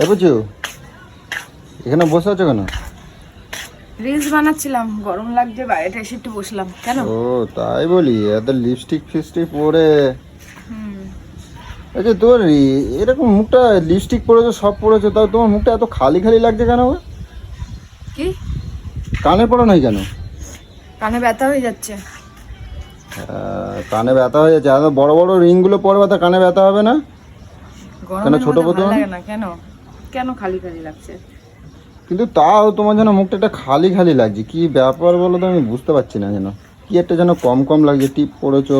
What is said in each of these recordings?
এ বুঝু এখানে বসে আছো কেন? রিলস বানাচ্ছিলাম গরম লাগছে বাইরেটা এসে একটু বসলাম কেন? ও তাই বলি এত লিপস্টিক ফিস্টিক পরে। আচ্ছা তোর এরকম মুখটা লিপস্টিক পরেছো সব পরেছো তাও তোমার মুখটা এত খালি খালি লাগছে কেন? কি? কানে পড়ো নাই কেন? কানে ব্যথা হয়ে যাচ্ছে। কানে ব্যথা হয়ে যাচ্ছে এত বড় বড় রিংগুলো পরবে তা কানে ব্যথা হবে না? গরমের ছোট বোতল? না কেন? কেন খালি খালি লাগছে? কিন্তু তাও তোমার যেন মুখটা একটা খালি খালি লাগছে। কি ব্যাপার বলো তো আমি বুঝতে পারছি না যেন। কি একটা যেন কম কম লাগছে টিপ পড়েছো।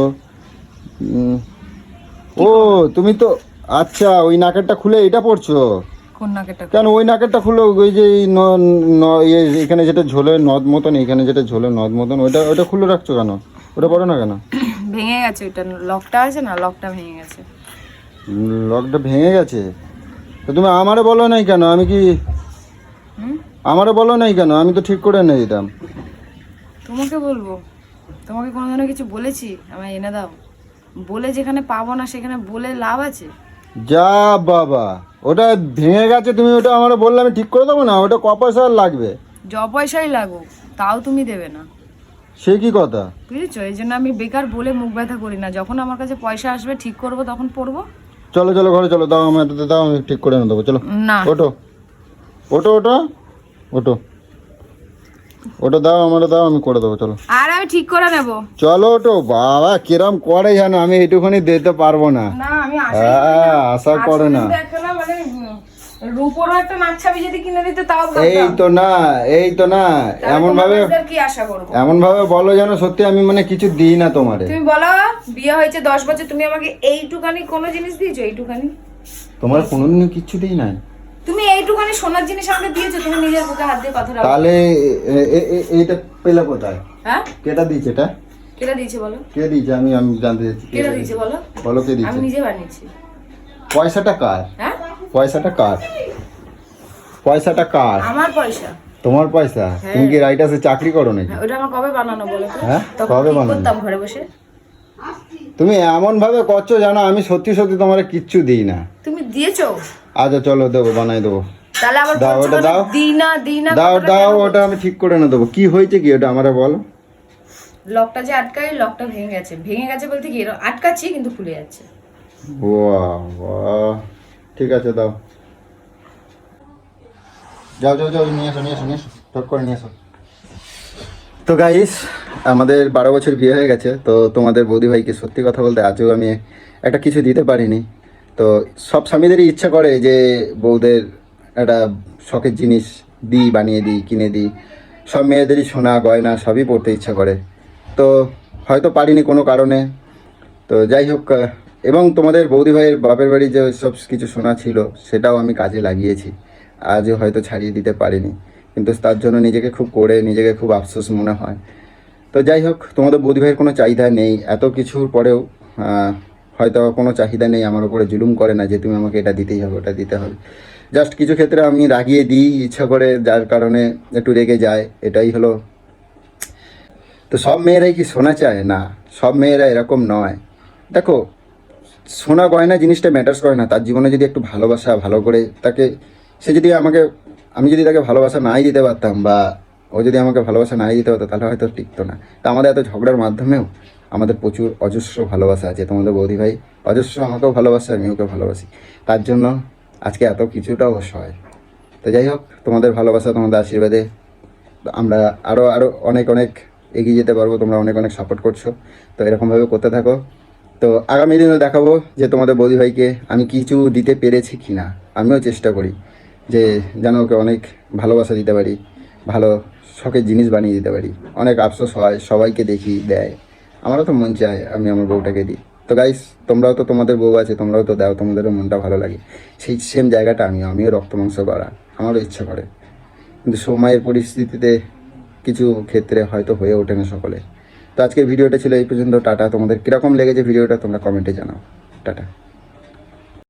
ও তুমি তো আচ্ছা ওই নাকেরটা খুলে এটা পড়ছো? কোন নাকেটা কেন ওই নাকেরটা খুলে ওই যে এই ন- ন- ইয়ে এখানে যেটা ঝোলে নদ মতন এখানে যেটা ঝোলে নদ মতন ওইটা ওইটা খুলে রাখছো কেন? ওটা পড়ো না কেন? ভেঙে গেছে ওইটা লকটা আছে না লকটা ভেঙে গেছে। লকটা ভেঙে গেছে? তো তুমি আমারে বলো নাই কেন? আমি কি আমারে বলো নাই কেন? আমি তো ঠিক করে এনে দিতাম। তোমাকে বলব। তোমাকে কোনো ধরনের কিছু বলেছি? আমায় এনে দাও। বলে যেখানে পাবো না সেখানে বলে লাভ আছে? যা বাবা। ওটা ভেঙে গেছে তুমি ওটা আমারে বললে আমি ঠিক করে দেবো না? ওটা ক পয়সা লাগবে? য পয়সাই লাগুক তাও তুমি দেবে না। সে কি কথা? বুঝেছ? এই জন্য আমি বেকার বলে মুখ ব্যথা করি না। যখন আমার কাছে পয়সা আসবে ঠিক করব তখন পড়ব। চলো চলো ঘরে চলো। দাও আমার এটাতে দাও আমি ঠিক করে এনে দেবো। চলো। না। ওটো ওটো ওটো ওটো ওটা দাও আমারে দাও আমি করে দেবো চলো। আর আমি ঠিক করে নেব। চলো ওটো বাবা কিরম করে জানো আমি এইটুখানি দিতে পারব না। না আমি হ্যাঁ আশা করে না। রূপরও একটা নাচ্ছাবি যদি কিনে দিতে তাও এই তো না এই তো না। এমন ভাবে কি আশা করব? এমন ভাবে বলো যেন সত্যি আমি মানে কিছু দিই না তোমারে। তুমি বলো বিয়ে হয়েছে দশ বছর তুমি আমাকে এইটুখানি কোনো জিনিস দিয়েছ? এইটুখানি? তোমার কোনোদিন কিচ্ছু দিই নাই। তুমি এইটুখানি সোনার জিনিস আমাকে দিয়েছ তুমি নিজের বুকে হাত দিয়ে পাথর তাহলে এইটা পেলে কোথায়? হ্যাঁ? কেটা দিয়েছে এটা? কেটা দিয়েছে বলো? কে দিয়েছে? আমি আমি জানতে চাইছি কেটা দিয়েছে? দিয়েছে বলো? বলো কে আমি নিজে বানিয়েছি। পয়সাটা কার? হ্যাঁ? পয়সাটা কার? পয়সাটা কার? আমার পয়সা। তোমার পয়সা? তুমি কি রাইটাসে চাকরি করো নাকি? হ্যাঁ, ওটা আমার কবে বানানো বলো হ্যাঁ? কবে বানানো? করতাম ঘরে বসে? তুমি এমন ভাবে করছ জানো আমি সত্যি সত্যি তোমার কিচ্ছু দিই না। তুমি দিয়েছ? আচ্ছা চলো দেবো বানাই দেবো। তাহলে আবার দাও, ওটা দাও। দিই না দিই না দাও দাও ওটা আমি ঠিক করে এনে দেবো কি হয়েছে কি ওটা আমারে বলো। লকটা যে আটকাই লকটা ভেঙে গেছে। ভেঙে গেছে বলতে কি আটকাচ্ছি কিন্তু খুলে যাচ্ছে। বাহ বাহ। ঠিক আছে, দাও। যাও যাও যাও, নিয়ে এসো নিয়ে এসো নিয়ে এসো। করে নিয়ে এসো। তো গাইস আমাদের বারো বছর বিয়ে হয়ে গেছে, তো তোমাদের বৌদি ভাইকে সত্যি কথা বলতে আজও আমি একটা কিছু দিতে পারিনি। তো সব স্বামীদেরই ইচ্ছা করে যে বউদের একটা শখের জিনিস দিই, বানিয়ে দিই, কিনে দিই। সব মেয়েদেরই সোনা, গয়না সবই পড়তে ইচ্ছা করে। তো হয়তো পারিনি কোনো কারণে। তো যাই হোক এবং তোমাদের বৌদি ভাইয়ের বাপের বাড়ি যে সব কিছু শোনা ছিল, সেটাও আমি কাজে লাগিয়েছি। আজও হয়তো ছাড়িয়ে দিতে পারিনি। কিন্তু তার জন্য নিজেকে খুব করে, নিজেকে খুব আফসোস মনে হয়। তো যাই হোক, তোমাদের বৌদি ভাইয়ের কোনো চাহিদা নেই। এত কিছুর পরেও হয়তো কোনো চাহিদা নেই আমার উপরে, জুলুম করে না যে তুমি আমাকে এটা দিতেই হবে, ওটা দিতে হবে। জাস্ট কিছু ক্ষেত্রে আমি রাগিয়ে দিই, ইচ্ছা করে, যার কারণে একটু রেগে যায়। এটাই হলো। তো সব মেয়েরাই কি শোনা চায়? না, সব মেয়েরা এরকম নয়। দেখো সোনা গয়না, জিনিসটা ম্যাটার্স করে না। তার জীবনে যদি একটু ভালোবাসা, ভালো করে তাকে, সে যদি আমাকে, আমি যদি তাকে ভালোবাসা নাই দিতে পারতাম বা ও যদি আমাকে ভালোবাসা নাই দিতে পারতো, তাহলে হয়তো টিকতো না। তা আমাদের এত ঝগড়ার মাধ্যমেও আমাদের প্রচুর অজস্র ভালোবাসা আছে। তোমাদের বৌদি ভাই অজস্র আমাকেও ভালোবাসে, আমি ওকে ভালোবাসি। তার জন্য আজকে এত কিছুটা অবশ্য হয় তো যাই হোক, তোমাদের ভালোবাসা, তোমাদের আশীর্বাদে আমরা আরও আরও অনেক অনেক এগিয়ে যেতে পারব। তোমরা অনেক অনেক সাপোর্ট করছ। তো এরকমভাবে করতে থাকো। তো আগামী দিনে দেখাবো যে তোমাদের বৌদি ভাইকে আমি কিছু দিতে পেরেছি কি না আমিও চেষ্টা করি যে যেন ওকে অনেক ভালোবাসা দিতে পারি, ভালো শখের জিনিস বানিয়ে দিতে পারি। অনেক আফসোস হয়, সবাইকে দেখি, দেয়। আমারও তো মন চায় আমি আমার বউটাকে দিই। তো গাইস তোমরাও তো তোমাদের বউ আছে, তোমরাও তো দাও, তোমাদেরও মনটা ভালো লাগে। সেই সেম জায়গাটা আমিও আমিও রক্ত মাংস করা, আমারও ইচ্ছা করে। কিন্তু সময়ের পরিস্থিতিতে কিছু ক্ষেত্রে হয়তো হয়ে ওঠে না সকলে। তো আজকের ভিডিওটা ছিল এই পর্যন্ত, টাটা। তোমাদের কীরকম লেগেছে ভিডিওটা তোমরা কমেন্টে জানাও। টাটা।